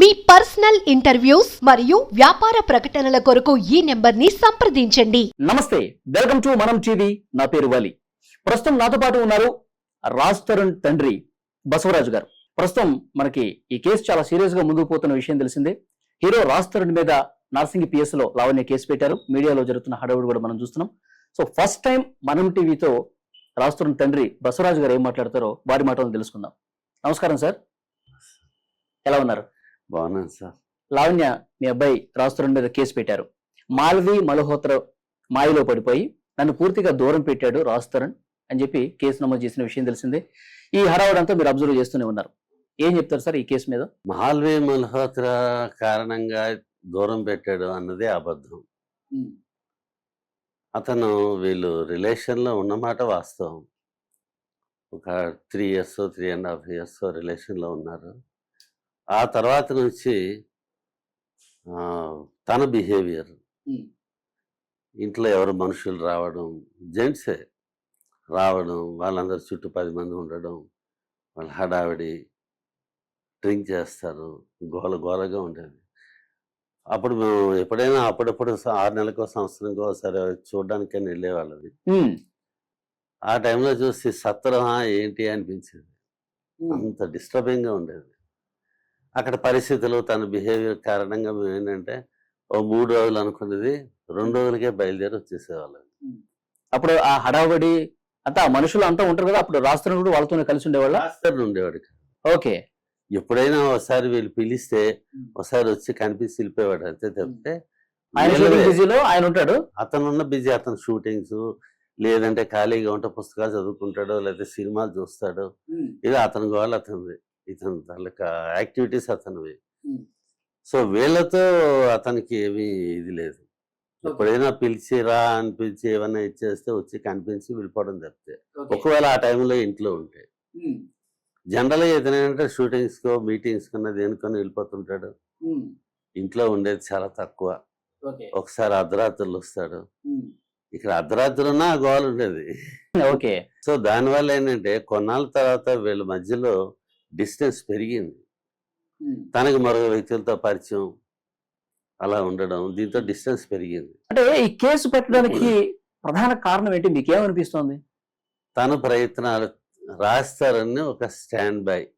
మీ personal interviews మరియు వ్యాపార ప్రకటనల కొరకు ఈ నెంబర్ని సంప్రదించండి. నమస్తే వెల్కమ్ టు మనం టీవీ. నా పేరు వాలి. ప్రస్తుతం నాతో పాటు ఉన్నారు రాజ్ తరుణ్ తండ్రి బసవరాజు గారు. ప్రస్తుతం మనకి ఈ కేసు చాలా సీరియస్గా ముందుకు పోతున్న విషయం తెలిసిందే. హీరో రాజ్ తరుణ్ మీద నార్సింగి పిఎస్లో లావణ్య కేసు పెట్టారు. మీడియాలో జరుగుతున్న హడావుడి కూడా మనం చూస్తున్నాం. సో ఫస్ట్ టైం మనం టీవీతో రాజ్ తరుణ్ తండ్రి బసవరాజు గారు ఏం మాట్లాడతారో వారి మాటలను తెలుసుకుందాం. నమస్కారం సార్. ఎలా ఉన్నారు? బాగున్నాను సార్. లావణ్య మీ అబ్బాయి రాస్తున్న మీద కేసు పెట్టారు. మాల్వి మల్హోత్ర మాయలో పడిపోయి నన్ను పూర్తిగా దూరం పెట్టాడు రాస్తరణ్ అని చెప్పి కేసు నమోదు చేసిన విషయం తెలిసిందే. ఈ హడావుడంతా మీరు అబ్జర్వ్ చేస్తూనే ఉన్నారు. ఏం చెప్తారు సార్ ఈ కేసు మీద? మహాల్వి మల్హోత్రా కారణంగా దూరం పెట్టాడు అన్నదే అబద్ధం. అతను వీళ్ళు రిలేషన్లో ఉన్నమాట వాస్తవం. ఒక three years three and half years రిలేషన్లో ఉన్నారు. ఆ తర్వాత నుంచి తన బిహేవియర్. ఇంట్లో ఎవరు మనుషులు రావడం జెంట్సే రావడం వాళ్ళందరూ చుట్టూ పది మంది ఉండడం వాళ్ళ హడావిడి డ్రింక్ చేస్తారు గోల గోలగా ఉండేది అప్పుడు మేము ఎప్పుడైనా అప్పుడప్పుడు ఆరు నెలలకో సంవత్సరంకో సరే చూడడానికైనా వెళ్ళేవాళ్ళది ఆ టైంలో చూసి సత్రం ఏంటి అనిపించేది. అంత డిస్టర్బింగ్గా ఉండేది. అక్కడ పరిస్థితులు తన బిహేవియర్ కారణంగా మేము ఏంటంటే ఓ మూడు రోజులు అనుకున్నది రెండు రోజులకే బయలుదేరి వచ్చేసేవాళ్ళం. అప్పుడు ఆ హడావుడి అంతా ఆ మనుషులు అంతా ఉంటారు కదా అప్పుడు రాస్తున్న కూడా వాళ్ళతోనే కలిసి ఉండేవాళ్ళ? ఉండేవాడు ఓకే. ఎప్పుడైనా ఒకసారి వీళ్ళు పిలిస్తే ఒకసారి వచ్చి కనిపించి వెళ్ళిపోయేవాడు అంతే తప్పితే ఆయన బిజీలో ఆయన ఉంటాడు? అతను ఉన్న బిజీ అతను షూటింగ్స్ లేదంటే ఖాళీగా ఉంటే పుస్తకాలు చదువుకుంటాడు లేకపోతే సినిమాలు చూస్తాడు ఇది అతని గోల్ అతనిది. ఇతని తాలూకా యాక్టివిటీస్ అతనివి. సో వీళ్ళతో అతనికి ఏమీ ఇది లేదు. ఎప్పుడైనా పిలిచి రా అని పిలిచి ఏమైనా ఇచ్చేస్తే వచ్చి కనిపించి వెళ్ళిపోవడం తప్పితే. ఒకవేళ ఆ టైంలో ఇంట్లో ఉంటే. జనరల్గా ఏదైనా షూటింగ్స్కో మీటింగ్స్ కన్నా దేనికన్నా వెళ్ళిపోతుంటాడు. ఇంట్లో ఉండేది చాలా తక్కువ. ఒకసారి అర్ధరాత్రులు వస్తాడు. ఇక్కడ అర్ధరాత్రి ఉన్నా ఆ గోల్ ఉండేది. ఓకే. సో దానివల్ల ఏంటంటే కొన్నాళ్ళ తర్వాత వీళ్ళ మధ్యలో డిస్టెన్స్ పెరిగింది. తనకి మరో వ్యక్తులతో పరిచయం అలా ఉండడం దీంతో డిస్టెన్స్ పెరిగింది. అంటే ఈ కేసు పెట్టడానికి ప్రధాన కారణం ఏంటి? మీకేమనిపిస్తోంది? తన ప్రయత్నాలు రాస్తారని ఒక స్టాండ్ బై.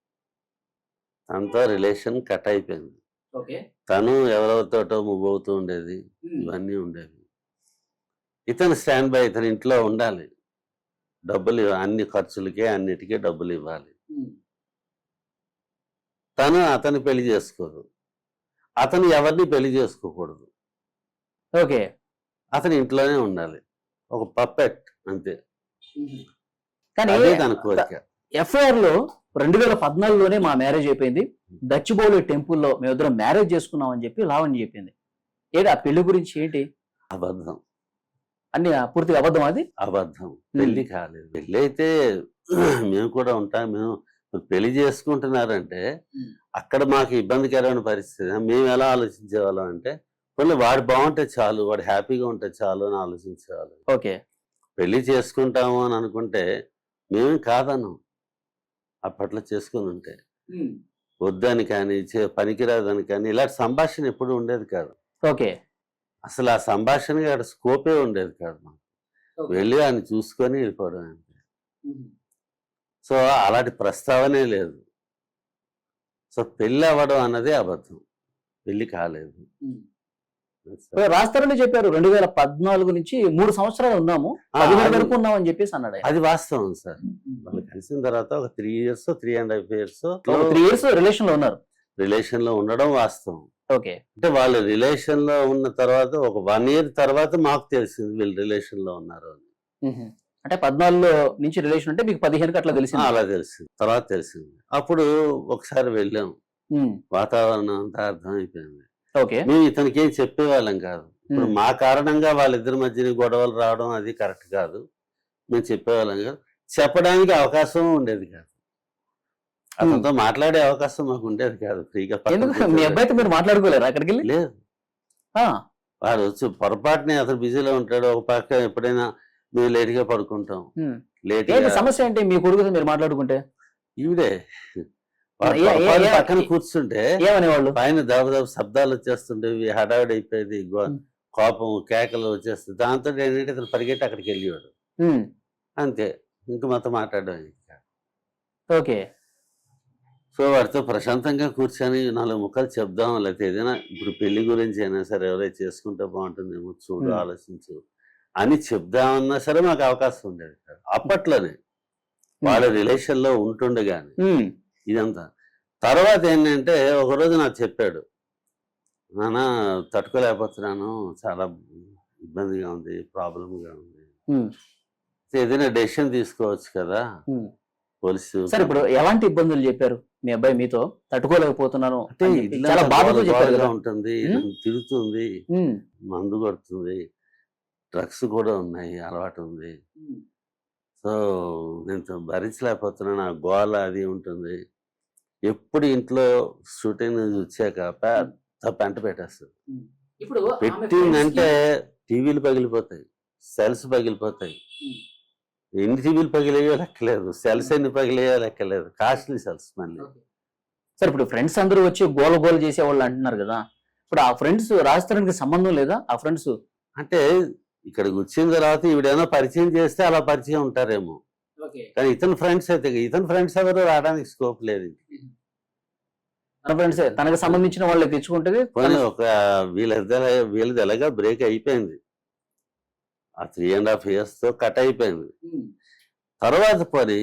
తనతో రిలేషన్ కట్ అయిపోయింది. ఓకే. తను ఎవరెవరితోటో మూవ్ అవుతూ ఉండేది. ఇవన్నీ ఉండేవి. ఇతను స్టాండ్ బై ఇతని ఇంట్లో ఉండాలి. డబ్బులు అన్ని ఖర్చులకే అన్నిటికీ డబ్బులు ఇవ్వాలి. తను అతన్ని పెళ్ళి చేసుకోదు. అతను ఎవరిని పెళ్ళి చేసుకోకూడదు. ఓకే. అతని ఇంట్లోనే ఉండాలి. ఒక పప్పెట్ అంతే. కానీ అదే తన కోరిక. ఎఫ్ఐఆర్లో రెండు వేల పద్నాలుగులోనే మా మ్యారేజ్ అయిపోయింది. దచ్చిబౌలి టెంపుల్లో మేమిద్దరం మ్యారేజ్ చేసుకున్నాం అని చెప్పి లావణ్య చెప్పింది. ఏంటి ఆ పెళ్ళి గురించి ఏంటి? అబద్ధం. అన్ని పూర్తిగా అబద్ధం అది? అబద్ధం. పెళ్ళి కాలేదు. పెళ్ళి అయితే మేము కూడా ఉంటాం. మేము పెళ్ళి చేసుకుంటున్నారంటే. అక్కడ మాకు ఇబ్బందికరమైన పరిస్థితి. మేము ఎలా ఆలోచించేవాళ్ళం అంటే కొన్ని వాడు బాగుంటే చాలు వాడు హ్యాపీగా ఉంటే చాలు అని ఆలోచించేవాళ్ళం. ఓకే. పెళ్ళి చేసుకుంటాము అని అనుకుంటే మేమేం కాదన్నాం. అప్పట్లో చేసుకుని ఉంటే. వద్దని కానీ పనికిరాదని కానీ ఇలాంటి సంభాషణ ఎప్పుడు ఉండేది కాదు. ఓకే. అసలు ఆ సంభాషణకి అక్కడ స్కోపే ఉండేది కాదు మాకు. వెళ్ళి ఆయన చూసుకొని వెళ్ళిపోవడం అంతే సో అలాంటి ప్రస్తావనే లేదు. సో పెళ్ళి అవ్వడం అన్నదే అబద్ధం. పెళ్ళి కాలేదు. రాస్తారని చెప్పారు. రెండు వేల పద్నాలుగు నుంచి మూడు సంవత్సరాలు ఉన్నాము. పదిహేను అది- వరకు ఉన్నాం అని చెప్పేసి అన్నాడు. అది వాస్తవం సార్. వాళ్ళు కలిసిన తర్వాత ఒక three years three and half years three years రిలేషన్లో ఉన్నారు. రిలేషన్లో ఉండడం వాస్తవం. ఓకే. అంటే వాళ్ళు రిలేషన్లో ఉన్న తర్వాత ఒక వన్ ఇయర్ తర్వాత మాకు తెలిసింది వీళ్ళు రిలేషన్లో ఉన్నారు అని. అంటే పద్నాలుగులో నుంచి రిలేషన్ అంటే మీకు పదిహేనుకి అట్లా తెలిసింది. అలా తెలిసింది. తర్వాత తెలిసింది. అప్పుడు ఒకసారి వెళ్ళాం. వాతావరణం అంతా అర్థమైపోయింది. ఓకే. మేము ఇతనికి ఏం చెప్పేవాళ్ళం కాదు. ఇప్పుడు మా కారణంగా వాళ్ళిద్దరి మధ్యన గొడవలు రావడం అది కరెక్ట్ కాదు. మేము చెప్పేవాళ్ళం కాదు. చెప్పడానికి అవకాశం ఉండేది కాదు. అతనితో మాట్లాడే అవకాశం మాకు ఉండేది కాదు. ఫ్రీగా మీ. అబ్బాయితో మీరు మాట్లాడుకోలేరు అక్కడికి వెళ్ళి? లేదు. ఆ, వాడు వచ్చి పొరపాటునే అతను బిజీలో ఉంటాడు. ఒక పక్క ఎప్పుడైనా మేము లేట్గా పడుకుంటాం. ఉమ్. లేట్ సమస్య ఏంటి? మీ కొడుకుతో మీరు మాట్లాడుకుంటే? ఈవిడే. ఏ- పక్కన కూర్చుంటే ఏమనేవాళ్ళు? పైన దెబ్బ శబ్దాలు వచ్చేస్తుండేవి హడావిడి అయిపోయేది గో-. కోపం కేకలు వచ్చేస్తుంది దాంతో ఏంటంటే ఇతను పరిగెట్టి అక్కడికి వెళ్ళేవాడు. అంతే. ఇంక మాతో మాట్లాడడం. ఓకే. సో వాడితో ప్రశాంతంగా కూర్చొని నాలుగు ముక్కలు చెప్దాం లేకపోతే ఏదైనా ఇప్పుడు పెళ్ళి గురించి అయినా సరే ఎవరైనా చేసుకుంటే బాగుంటుందేమో చూడు. ఆలోచించు. అని చెప్దామన్నా సరే మాకు అవకాశం ఉండేది కాదు. అప్పట్లోనే వాళ్ళ రిలేషన్లో ఉంటుండగానే ఉమ్, ఇదంతా. తర్వాత ఏంటంటే ఒకరోజు నాకు చెప్పాడు నాన్న తట్టుకోలేకపోతున్నాను చాలా ఇబ్బందిగా ఉంది ప్రాబ్లంగా ఉంది. ఏదైనా డెసిషన్ తీసుకోవచ్చు కదా. పోలీసు సరే ఇప్పుడు ఎలాంటి ఇబ్బందులు చెప్పారు మీ అబ్బాయి మీతో? తట్టుకోలేకపోతున్నాను అంటే చాలా బాధతో ఉంటుంది తిరుగుతుంది మందు కొడుతుంది డ్రగ్స్ కూడా ఉన్నాయి అలవాటు ఉంది. సో నేను భరించలేకపోతున్నాను ఆ గోల అది ఉంటుంది. ఎప్పుడు ఇంట్లో షూటింగ్ వచ్చాక పెద్ద పెంట పెట్టేస్తుంది ఇప్పుడు పెట్టిందంటే friends టీవీలు పగిలిపోతాయి సెల్స్ పగిలిపోతాయి. ఎన్ని టీవీలు పగిలేయో లెక్కలేదు సెల్స్ ఎన్ని పగిలేయో లెక్కలేదు కాస్ట్లీ సెల్స్ మళ్ళీ. సరే ఇప్పుడు ఫ్రెండ్స్ అందరూ వచ్చి గోల గోల చేసేవాళ్ళు అంటున్నారు కదా ఇప్పుడు ఆ ఫ్రెండ్స్ రాజస్థానానికి సంబంధం లేదా? ఆ ఫ్రెండ్స్ అంటే ఇక్కడికి వచ్చిన తర్వాత ఈవిడేమో పరిచయం చేస్తే అలా పరిచయం ఉంటారేమో. కానీ ఇతని ఫ్రెండ్స్ అయితే ఇతని ఫ్రెండ్స్ ఎవరు రావడానికి స్కోప్ లేదు తన ఫ్రెండ్స్ తనకు సంబంధించిన వాళ్ళే తెచ్చుకుంటే పోనీ ఒక వీళ్ళ వీళ్ళది ఎలాగా బ్రేక్ అయిపోయింది. ఆ త్రీ అండ్ హాఫ్ ఇయర్స్తో కట్ అయిపోయింది. తర్వాత పని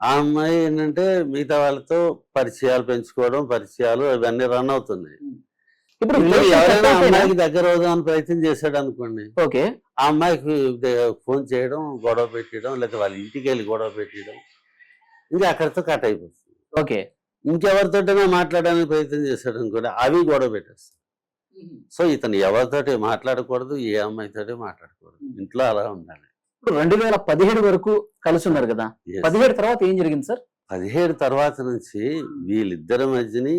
ఆ అమ్మాయి ఏంటంటే మిగతా వాళ్ళతో పరిచయాలు పెంచుకోవడం పరిచయాలు ఇవన్నీ రన్ అవుతున్నాయి. ఇప్పుడు అమ్మాయికి దగ్గర అవుదామని ప్రయత్నం చేశాడు అనుకోండి ఓకే. ఆ అమ్మాయికి ఫోన్ చేయడం గొడవ పెట్టడం లేకపోతే వాళ్ళ ఇంటికి వెళ్ళి గొడవ పెట్టడం ఇంకా అక్కడితో కట్ అయిపోతుంది. ఓకే. ఇంకెవరితోటైనా మాట్లాడడానికి ప్రయత్నం చేశాడు అనుకోండి అవి గొడవ పెట్టేస్తాయి. సో ఇతను ఎవరితోటి మాట్లాడకూడదు ఏ అమ్మాయితోటి మాట్లాడకూడదు. ఇంట్లో అలా ఉండాలి. ఇప్పుడు రెండు వేల పదిహేడు వరకు కలిసి ఉన్నారు కదా. పదిహేడు తర్వాత ఏం జరిగింది సార్? పదిహేడు తర్వాత నుంచి వీళ్ళిద్దరి మధ్యని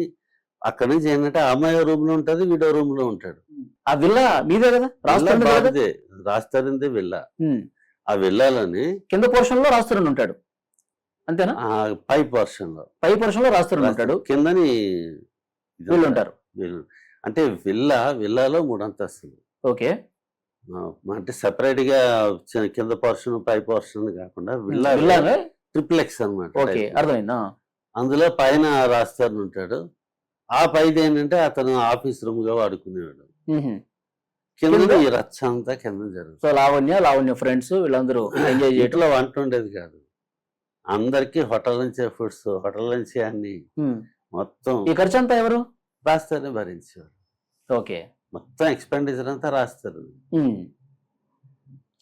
అక్కడి నుంచి ఏంటంటే అమ్మాయి రూమ్లో ఉంటది వీడో రూమ్లో ఉంటాడు. ఆ విల్లా మీదే కదా? బాగుంది రాస్తారింది విల్ల. ఆ విల్లాలోని కింద పోర్షన్లో రాస్తారని ఉంటాడు. అంతేనా? పై పోర్షన్లో పై పోర్షన్లో రాస్తారని ఉంటాడు. కిందని వీళ్ళు ఉంటారు. వీళ్ళు అంటే విల్లా విల్లాలో మూడు అంతస్తులు ఓకే అంటే సెపరేట్గా కింద పోర్షన్ పై పోర్షన్ కాకుండా విల్లా విల్లాగా ట్రిప్లెక్స్ అనమాట అందులో పైన రాస్తారు ఉంటాడు. ఆ పైది ఏంటంటే అతను ఆఫీస్ రూమ్గా వాడుకునేవాడు కింద? ఈ రచ్చ అంతా కింద జరుగుతుంది. సో లావణ్య లావణ్య ఫ్రెండ్స్ వీళ్ళందరూ ఎంజాయ్ చేయటం. ఇంట్లో వంట ఉండేది కాదు. అందరికి హోటల్ నుంచే ఫుడ్స్ హోటల్ నుంచి అన్ని. మొత్తం ఈ ఖర్చు అంతా ఎవరు? రాస్తారే భరించేవారు. ఓకే. మొత్తం ఎక్స్పెండిచర్ అంతా రాస్తారు.